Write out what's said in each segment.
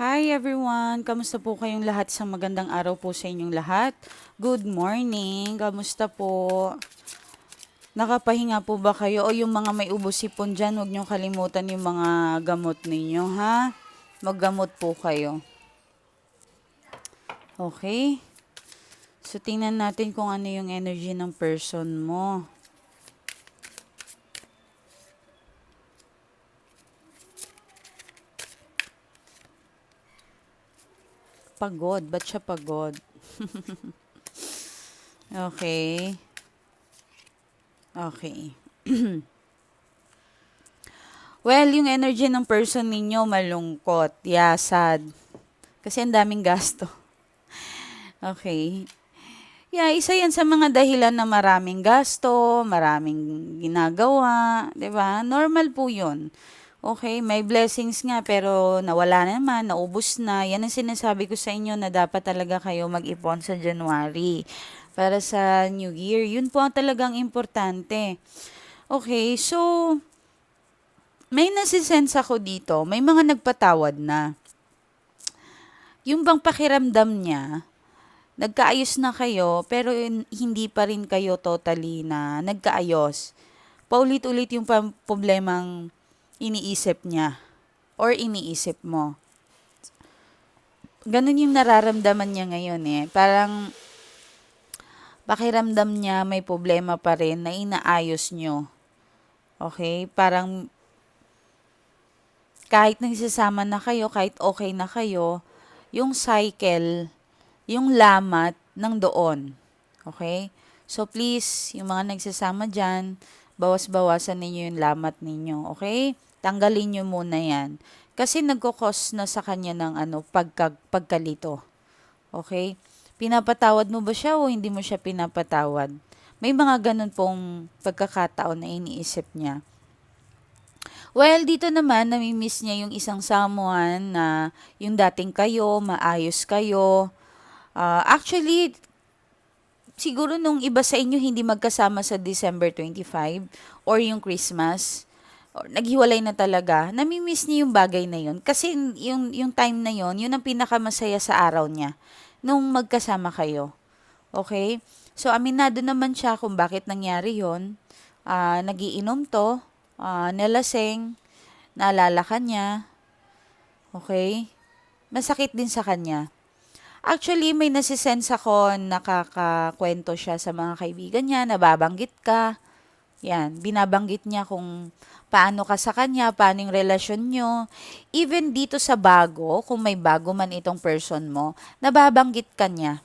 Hi everyone! Kamusta po kayong lahat? Isang magandang araw po sa inyong lahat. Good morning! Kamusta po? Nakapahinga po ba kayo? O yung mga may ubos-sipon dyan, huwag niyong kalimutan yung mga gamot ninyo, ha? Maggamot po kayo. Okay? So, tingnan natin kung ano yung energy ng person mo. Pagod. Ba't siya pagod? okay. Okay. well, yung energy ng person ninyo malungkot. Yeah, sad. Kasi ang daming gasto. Okay. Yeah, isa yan sa mga dahilan na maraming gasto, maraming ginagawa, 'di ba? Normal po 'yun. Okay, may blessings nga pero nawala na naman, naubos na. Yan ang sinasabi ko sa inyo na dapat talaga kayo mag-ipon sa January para sa New Year. Yun po ang talagang importante. Okay, so may nasisense ako dito, may mga nagpatawad na. Yung bang pakiramdam niya, nagkaayos na kayo, pero hindi pa rin kayo totally na nagkaayos. Paulit-ulit yung problemang iniisip niya or iniisip mo. Ganun yung nararamdaman niya ngayon eh. Parang pakiramdam niya may problema pa rin na inaayos nyo. Okay? Parang kahit nagsasama na kayo, kahit okay na kayo, yung cycle, yung lamat ng doon. Okay? So please, yung mga nagsasama dyan, bawas-bawasan ninyo yung lamat ninyo. Okay? Tanggalin nyo muna yan. Kasi nagkukos na sa kanya ng ano, pagka, pagkalito. Okay? Pinapatawad mo ba siya o hindi mo siya pinapatawad? May mga ganun pong pagkakataon na iniisip niya. Well, dito naman, nami-miss niya yung isang someone na yung dating kayo, maayos kayo. Uh, actually, siguro nung iba sa inyo hindi magkasama sa December 25 or yung Christmas, or naghiwalay na talaga, nami-miss niya yung bagay na yun. Kasi yung, yung time na yun, yun ang pinakamasaya sa araw niya nung magkasama kayo. Okay? So, aminado naman siya kung bakit nangyari yon uh, Nagiinom to, uh, nalasing, naalala ka niya, okay, masakit din sa kanya. Actually, may nasisense ako, nakakakwento siya sa mga kaibigan niya, nababanggit ka. Yan, binabanggit niya kung paano ka sa kanya, paano yung relasyon nyo. Even dito sa bago, kung may bago man itong person mo, nababanggit ka niya.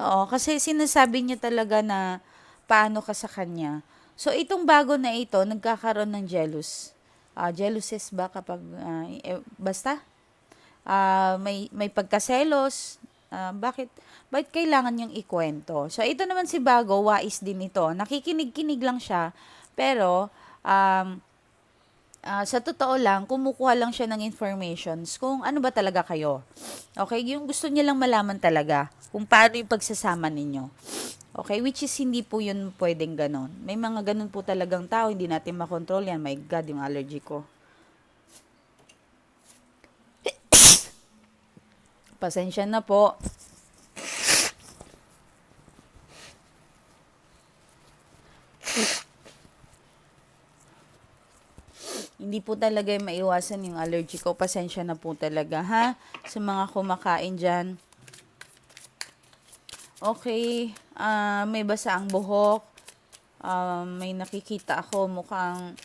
Oo, kasi sinasabi niya talaga na paano ka sa kanya. So, itong bago na ito, nagkakaroon ng jealous. Uh, jealousies ba kapag, uh, eh, basta, uh, may, may pagkaselos, uh, bakit, bakit kailangan niyang ikwento? So, ito naman si Bago, wais din ito. Nakikinig-kinig lang siya, pero, um, uh, sa totoo lang, kumukuha lang siya ng informations kung ano ba talaga kayo. Okay? Yung gusto niya lang malaman talaga kung paano yung pagsasama ninyo. Okay, which is hindi po yun pwedeng ganon. May mga ganon po talagang tao, hindi natin makontrol yan. My God, yung allergy ko. Pasensya na po. hindi po talaga maiwasan yung allergy ko. Pasensya na po talaga, ha? Sa mga kumakain dyan. Okay, uh, may basa ang buhok. Uh, may nakikita ako mukhang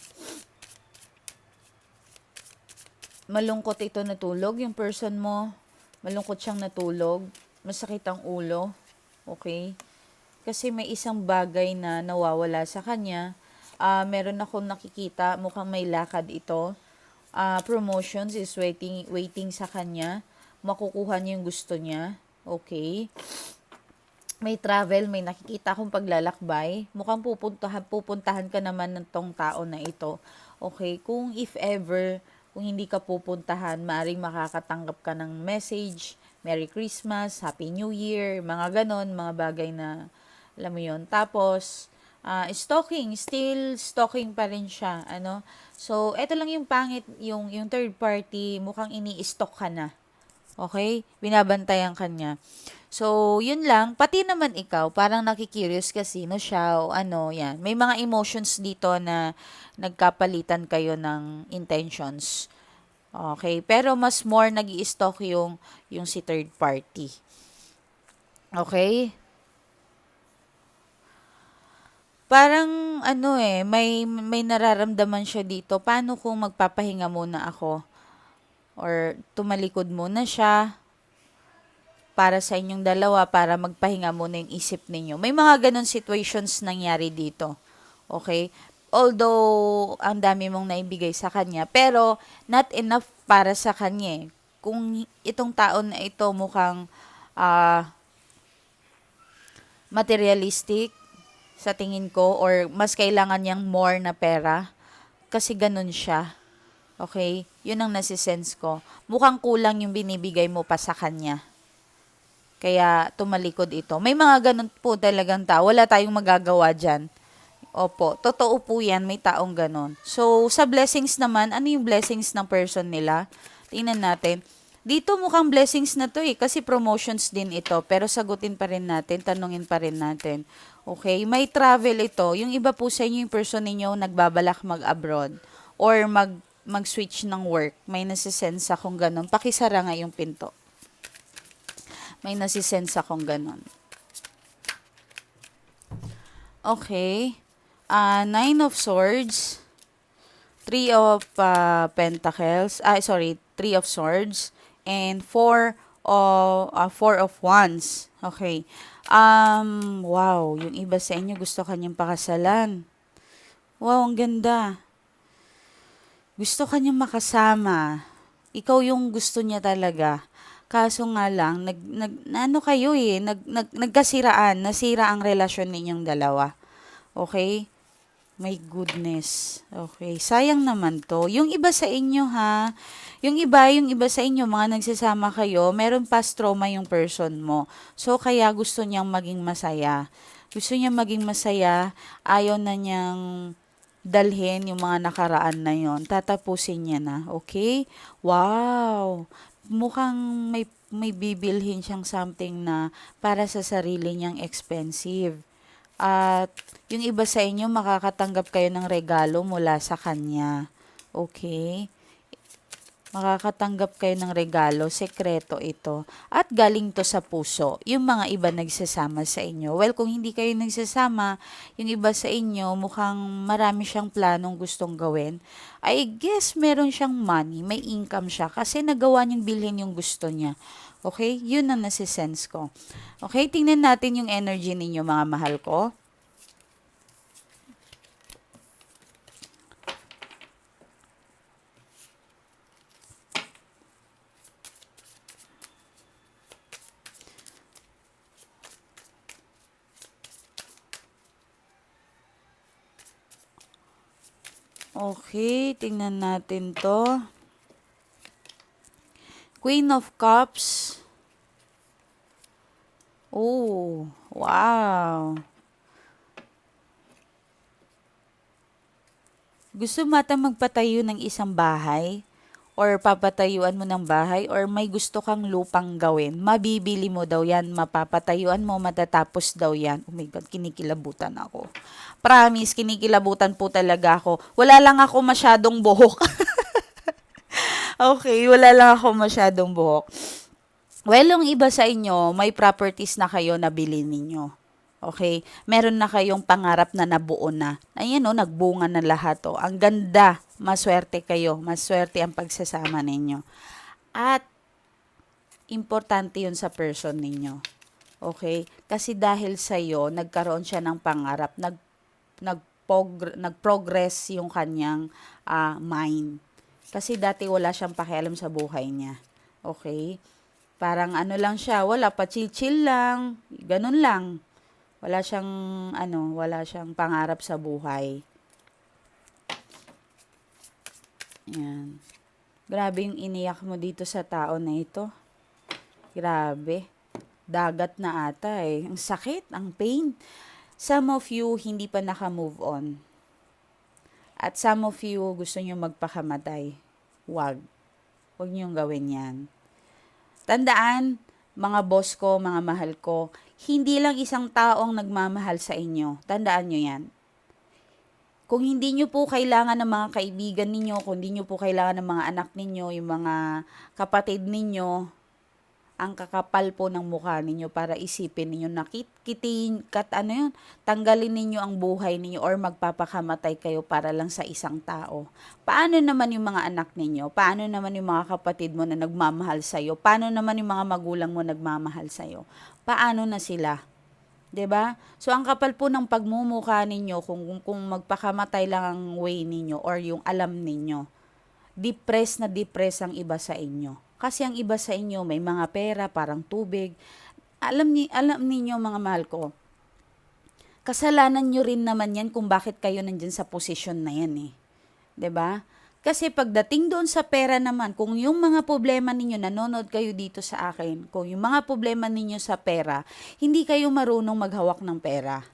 malungkot ito natulog yung person mo. Malungkot siyang natulog. Masakit ang ulo. Okay? Kasi may isang bagay na nawawala sa kanya. Uh, meron akong nakikita, mukhang may lakad ito. Uh, promotions is waiting, waiting sa kanya. Makukuha niya yung gusto niya. Okay? may travel, may nakikita akong paglalakbay, mukhang pupuntahan, pupuntahan ka naman ng tong tao na ito. Okay, kung if ever, kung hindi ka pupuntahan, maaaring makakatanggap ka ng message, Merry Christmas, Happy New Year, mga ganon, mga bagay na, alam mo yon Tapos, uh, stalking, still stalking pa rin siya, ano. So, eto lang yung pangit, yung, yung third party, mukhang ini-stalk ka na. Okay? Binabantayan ka niya. So, yun lang. Pati naman ikaw, parang nakikurious ka sino siya o ano, yan. May mga emotions dito na nagkapalitan kayo ng intentions. Okay? Pero mas more nag stalk yung, yung si third party. Okay? Parang ano eh, may may nararamdaman siya dito. Paano kung magpapahinga muna ako? Or tumalikod muna siya para sa inyong dalawa para magpahinga muna yung isip ninyo. May mga ganun situations nangyari dito. Okay? Although, ang dami mong naibigay sa kanya, pero not enough para sa kanya eh. Kung itong taon na ito mukhang uh, materialistic sa tingin ko or mas kailangan niyang more na pera kasi ganun siya. Okay? Yun ang nasisense ko. Mukhang kulang yung binibigay mo pa sa kanya. Kaya tumalikod ito. May mga ganun po talagang tao. Wala tayong magagawa dyan. Opo, totoo po yan. May taong ganun. So, sa blessings naman, ano yung blessings ng person nila? Tingnan natin. Dito mukhang blessings na to eh, kasi promotions din ito. Pero sagutin pa rin natin, tanungin pa rin natin. Okay, may travel ito. Yung iba po sa inyo, yung person ninyo nagbabalak mag-abroad or mag mag-switch ng work. May nasisense akong ganun. Pakisara nga yung pinto. May nasisense akong ganun. Okay. Uh, nine of Swords. Three of uh, Pentacles. Ah, sorry. Three of Swords. And four of, uh, four of Wands. Okay. Um, wow. Yung iba sa inyo gusto kanyang pakasalan. Wow, ang ganda. Gusto kanyang makasama. Ikaw yung gusto niya talaga. Kaso nga lang, nag, nag, ano kayo eh, nag, nag, nagkasiraan, nasira ang relasyon ninyong dalawa. Okay? My goodness. Okay. Sayang naman to. Yung iba sa inyo ha, yung iba, yung iba sa inyo, mga nagsasama kayo, meron past trauma yung person mo. So, kaya gusto niyang maging masaya. Gusto niya maging masaya, ayaw na niyang dalhin yung mga nakaraan na yon tatapusin niya na okay wow mukhang may may bibilhin siyang something na para sa sarili niyang expensive. At yung iba sa inyo makakatanggap kayo ng regalo mula sa kanya. Okay? Makakatanggap kayo ng regalo, sekreto ito. At galing to sa puso. Yung mga iba nagsasama sa inyo. Well, kung hindi kayo nagsasama, yung iba sa inyo, mukhang marami siyang planong gustong gawin. I guess meron siyang money, may income siya kasi nagawa niyang bilhin yung gusto niya. Okay? Yun ang nasisense ko. Okay? Tingnan natin yung energy ninyo mga mahal ko. Okay, tingnan natin to. Queen of Cups. Oh, wow. Gusto mata magpatayo ng isang bahay? Or papatayuan mo ng bahay or may gusto kang lupang gawin, mabibili mo daw yan, mapapatayuan mo, matatapos daw yan. Oh my God, kinikilabutan ako. Promise, kinikilabutan po talaga ako. Wala lang ako masyadong buhok. okay, wala lang ako masyadong buhok. Well, yung iba sa inyo, may properties na kayo na bilhin ninyo. Okay? Meron na kayong pangarap na nabuo na. Ayan o, oh, nagbunga na lahat o. Oh. Ang ganda. Maswerte kayo. Maswerte ang pagsasama ninyo. At, importante yun sa person ninyo. Okay? Kasi dahil sa iyo, nagkaroon siya ng pangarap, nag, nag nag-progress yung kanyang uh, mind. Kasi dati wala siyang pakialam sa buhay niya. Okay? Parang ano lang siya, wala pa chill-chill lang, ganun lang. Wala siyang, ano, wala siyang pangarap sa buhay. Yan. Grabe yung iniyak mo dito sa tao na ito. Grabe. Dagat na ata eh. Ang sakit, ang pain. Some of you hindi pa naka-move on. At some of you gusto nyo magpakamatay. Wag. Huwag nyo gawin yan. Tandaan, mga boss ko, mga mahal ko, hindi lang isang tao ang nagmamahal sa inyo. Tandaan nyo yan. Kung hindi nyo po kailangan ng mga kaibigan ninyo, kung hindi nyo po kailangan ng mga anak ninyo, yung mga kapatid ninyo, ang kakapal po ng mukha ninyo para isipin ninyo na kit, kitin, kat ano yun, tanggalin ninyo ang buhay ninyo or magpapakamatay kayo para lang sa isang tao. Paano naman yung mga anak ninyo? Paano naman yung mga kapatid mo na nagmamahal sa'yo? Paano naman yung mga magulang mo nagmamahal sa'yo? Paano na sila? 'Di ba? So ang kapal po ng pagmumukha ninyo kung kung magpakamatay lang ang way ninyo or yung alam ninyo. Depressed na depressed ang iba sa inyo. Kasi ang iba sa inyo may mga pera, parang tubig. Alam ni alam ninyo mga mahal ko. Kasalanan nyo rin naman yan kung bakit kayo nandyan sa posisyon na yan eh. 'Di ba? Kasi pagdating doon sa pera naman, kung yung mga problema ninyo, nanonood kayo dito sa akin, kung yung mga problema ninyo sa pera, hindi kayo marunong maghawak ng pera.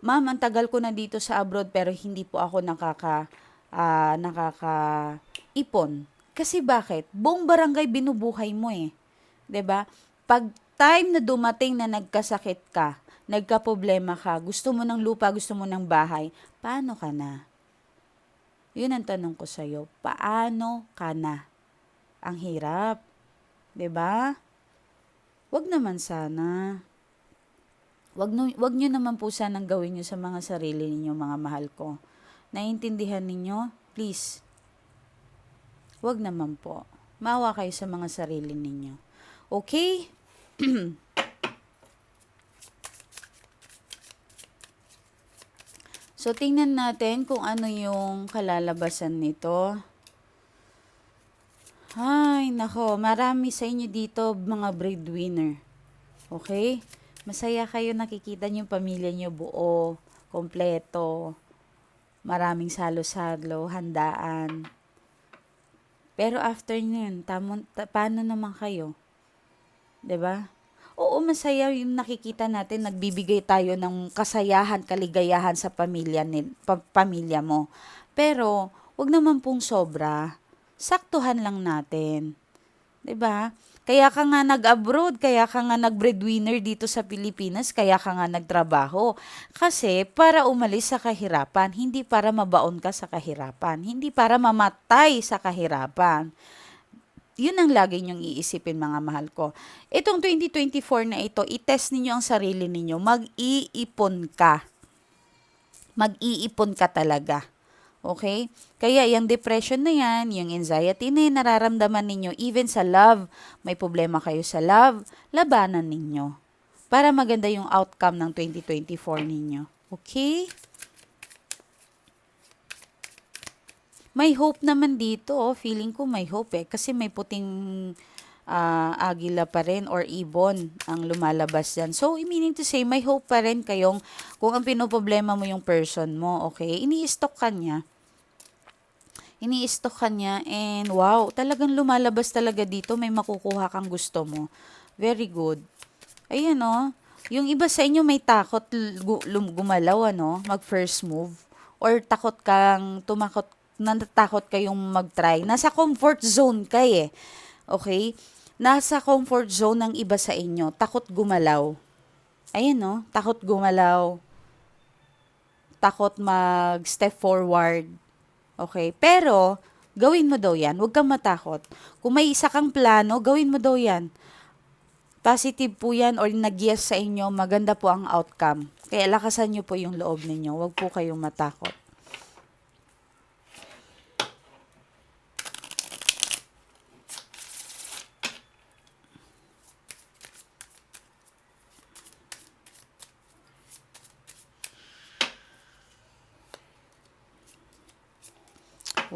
Ma'am, ang tagal ko na dito sa abroad pero hindi po ako nakaka, ah, nakaka-ipon. Kasi bakit? Buong barangay binubuhay mo eh. ba? Pag time na dumating na nagkasakit ka, nagka-problema ka, gusto mo ng lupa, gusto mo ng bahay, paano ka na? Yun ang tanong ko sa'yo. Paano ka na? Ang hirap. ba? Wag naman sana. Wag, no, wag nyo naman po sanang gawin nyo sa mga sarili ninyo, mga mahal ko. Naiintindihan ninyo? Please. Wag naman po. Maawa kayo sa mga sarili ninyo. Okay? So, tingnan natin kung ano yung kalalabasan nito. Ay, nako, marami sa inyo dito mga breadwinner. Okay? Masaya kayo nakikita niyo yung pamilya niyo buo, kompleto. Maraming salo-salo, handaan. Pero after nun, tamon, ta, paano naman kayo? 'Di ba? Oo, masaya yung nakikita natin, nagbibigay tayo ng kasayahan, kaligayahan sa pamilya, ni, pa, pamilya mo. Pero, wag naman pong sobra. Saktuhan lang natin. 'Di ba? Kaya ka nga nag-abroad, kaya ka nga nag-breadwinner dito sa Pilipinas, kaya ka nga nagtrabaho. Kasi para umalis sa kahirapan, hindi para mabaon ka sa kahirapan, hindi para mamatay sa kahirapan. Yun ang lagi niyong iisipin mga mahal ko. Itong 2024 na ito, itest ninyo ang sarili ninyo. Mag-iipon ka. Mag-iipon ka talaga. Okay? Kaya yung depression na yan, yung anxiety na yan, nararamdaman ninyo, even sa love, may problema kayo sa love, labanan ninyo. Para maganda yung outcome ng 2024 ninyo. Okay? May hope naman dito, oh. feeling ko may hope eh. Kasi may puting uh, agila pa rin or ibon ang lumalabas dyan. So, meaning to say, may hope pa rin kayong kung ang pinoproblema mo yung person mo, okay? Ini-stock ka niya. Ini-stock ka niya and wow, talagang lumalabas talaga dito. May makukuha kang gusto mo. Very good. Ayan oh. Yung iba sa inyo may takot gumalaw ano, mag first move or takot kang tumakot natatakot kayong mag-try. Nasa comfort zone ka eh. Okay? Nasa comfort zone ng iba sa inyo. Takot gumalaw. Ayan no, takot gumalaw. Takot mag-step forward. Okay? Pero, gawin mo daw yan. Huwag kang matakot. Kung may isa kang plano, gawin mo daw yan. Positive po yan or nag-yes sa inyo, maganda po ang outcome. Kaya lakasan nyo po yung loob ninyo. Huwag po kayong matakot.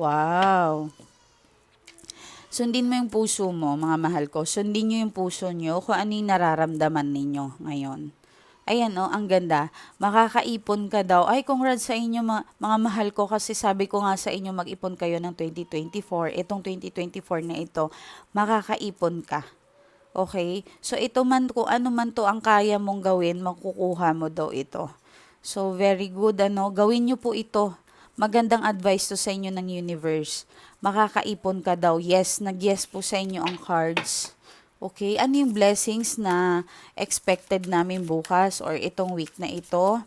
Wow. Sundin mo yung puso mo, mga mahal ko. Sundin nyo yung puso nyo kung ano yung nararamdaman ninyo ngayon. Ayan, oh, ang ganda. Makakaipon ka daw. Ay, congrats sa inyo, mga, mga mahal ko, kasi sabi ko nga sa inyo, mag-ipon kayo ng 2024. Itong 2024 na ito, makakaipon ka. Okay? So, ito man, kung ano man to ang kaya mong gawin, makukuha mo daw ito. So, very good, ano. Gawin nyo po ito Magandang advice to sa inyo ng universe. Makakaipon ka daw. Yes, nag-yes po sa inyo ang cards. Okay, ano yung blessings na expected namin bukas or itong week na ito?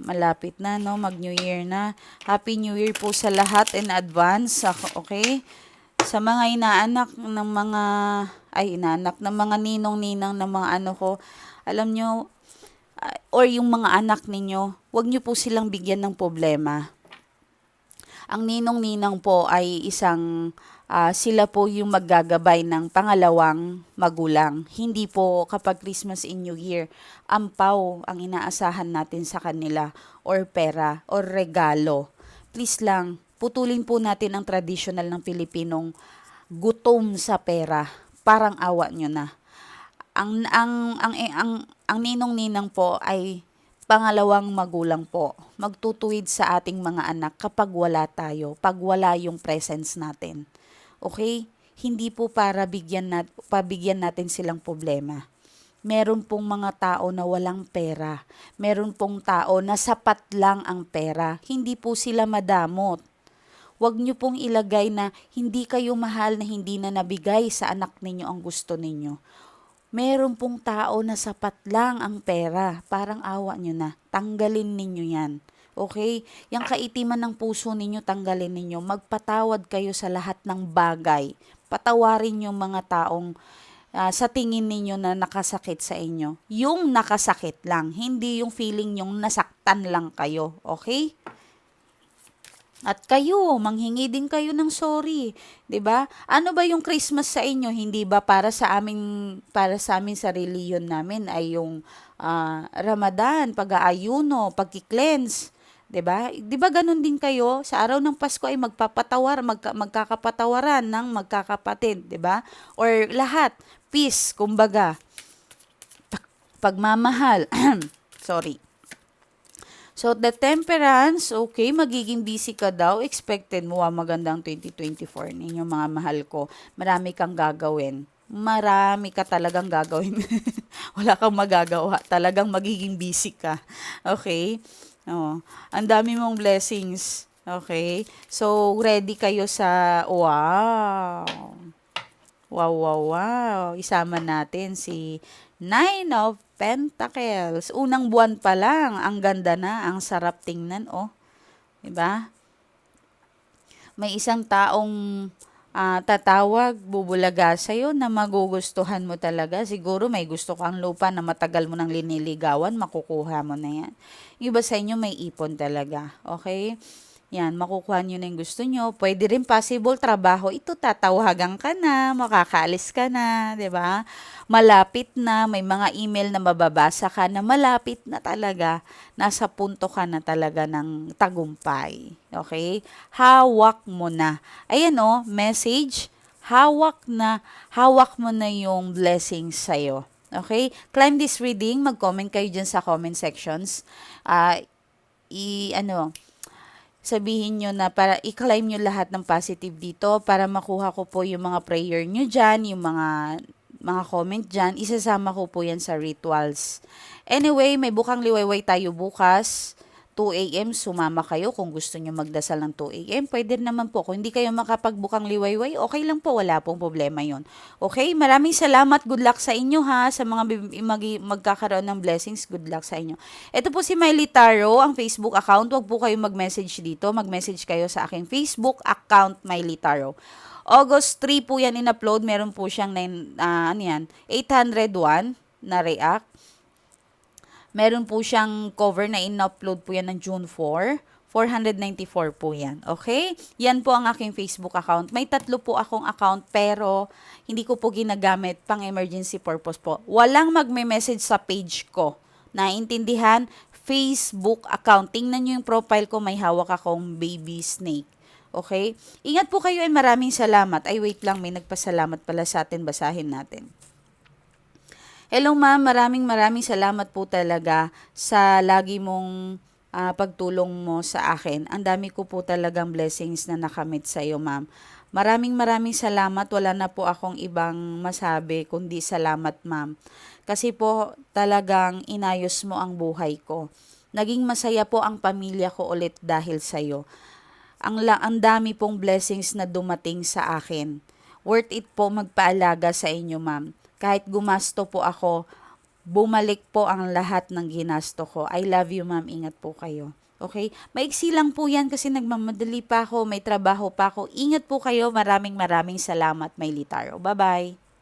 Malapit na, no? Mag-New Year na. Happy New Year po sa lahat in advance. Ako- Okay? Sa mga inaanak ng mga, ay inaanak, ng mga ninong-ninang ng mga ano ko, alam nyo, ah, or yung mga anak ninyo, wag nyo po silang bigyan ng problema. Ang ninong-ninang po ay isang ah, sila po yung maggagabay ng pangalawang magulang. Hindi po kapag Christmas and New Year, ampaw ang inaasahan natin sa kanila or pera or regalo. Please lang, putulin po natin ang traditional ng Pilipinong gutom sa pera. Parang awa nyo na. Ang ang ang, ang, ang ninong-ninang po ay pangalawang magulang po. Magtutuwid sa ating mga anak kapag wala tayo, pag wala yung presence natin. Okay? Hindi po para bigyan nat pabigyan natin silang problema. Meron pong mga tao na walang pera. Meron pong tao na sapat lang ang pera. Hindi po sila madamot. Huwag niyo pong ilagay na hindi kayo mahal na hindi na nabigay sa anak ninyo ang gusto ninyo. Meron pong tao na sapat lang ang pera. Parang awa nyo na. Tanggalin ninyo yan. Okay? Yung kaitiman ng puso ninyo, tanggalin ninyo. Magpatawad kayo sa lahat ng bagay. Patawarin yung mga taong ah, sa tingin ninyo na nakasakit sa inyo. Yung nakasakit lang, hindi yung feeling yung nasaktan lang kayo. Okay? At kayo, manghingi din kayo ng sorry, 'di ba? Ano ba yung Christmas sa inyo? Hindi ba para sa aming para sa amin sa reliyon namin ay yung ah, Ramadan, pag-aayuno, pagki-cleanse, 'di ba? 'Di ba ganun din kayo sa araw ng Pasko ay magpapatawar, magka, magkakapatawaran ng magkakapatid, 'di ba? Or lahat, peace, kumbaga. Pag- Pagmamahal. Sorry. So, the temperance, okay, magiging busy ka daw. Expected mo, ah, magandang 2024 ninyo, mga mahal ko. Marami kang gagawin. Marami ka talagang gagawin. Wala kang magagawa. Talagang magiging busy ka. Okay? Oh, ang dami mong blessings. Okay? So, ready kayo sa, wow. Wow, wow, wow. Isama natin si Nine of Pentacles. Unang buwan pa lang, ang ganda na, ang sarap tingnan, oh. 'Di ba? May isang taong ah, tatawag, bubulaga sa'yo na magugustuhan mo talaga. Siguro may gusto kang lupa na matagal mo nang liniligawan, makukuha mo na yan. Iba sa inyo may ipon talaga. Okay? Yan, makukuha nyo na yung gusto nyo. Pwede rin possible trabaho. Ito, tatawagan ka na, makakaalis ka na, di ba? Malapit na, may mga email na mababasa ka na malapit na talaga. Nasa punto ka na talaga ng tagumpay. Okay? Hawak mo na. Ayan o, message. Hawak na, hawak mo na yung blessings sa'yo. Okay? Climb this reading. Mag-comment kayo dyan sa comment sections. Ah, i, ano, sabihin nyo na para i-claim nyo lahat ng positive dito para makuha ko po yung mga prayer nyo dyan, yung mga mga comment dyan, isasama ko po yan sa rituals. Anyway, may bukang liwayway tayo bukas. 2 a.m. sumama kayo kung gusto nyo magdasal ng 2 a.m. Pwede naman po. Kung hindi kayo makapagbukang liwayway, okay lang po. Wala pong problema yon. Okay? Maraming salamat. Good luck sa inyo ha. Sa mga mag- magkakaroon ng blessings, good luck sa inyo. Ito po si Miley Taro, ang Facebook account. Huwag po kayo mag-message dito. Mag-message kayo sa aking Facebook account, Miley Taro. August 3 po yan in-upload. Meron po siyang nine, ah, ano yan, 801 na react. Meron po siyang cover na in-upload po yan ng June 4. 494 po yan. Okay? Yan po ang aking Facebook account. May tatlo po akong account pero hindi ko po ginagamit pang emergency purpose po. Walang magme-message sa page ko. Naintindihan? Facebook account. Tingnan nyo yung profile ko. May hawak akong baby snake. Okay? Ingat po kayo and maraming salamat. Ay, wait lang. May nagpasalamat pala sa atin. Basahin natin. Hello ma'am, maraming maraming salamat po talaga sa lagi mong ah, pagtulong mo sa akin. Ang dami ko po talagang blessings na nakamit sa iyo ma'am. Maraming maraming salamat. Wala na po akong ibang masabi kundi salamat ma'am. Kasi po talagang inayos mo ang buhay ko. Naging masaya po ang pamilya ko ulit dahil sa iyo. Ang, ang dami pong blessings na dumating sa akin worth it po magpaalaga sa inyo, ma'am. Kahit gumasto po ako, bumalik po ang lahat ng ginasto ko. I love you, ma'am. Ingat po kayo. Okay? Maiksi lang po yan kasi nagmamadali pa ako, may trabaho pa ako. Ingat po kayo. Maraming maraming salamat, May Litaro. Bye-bye.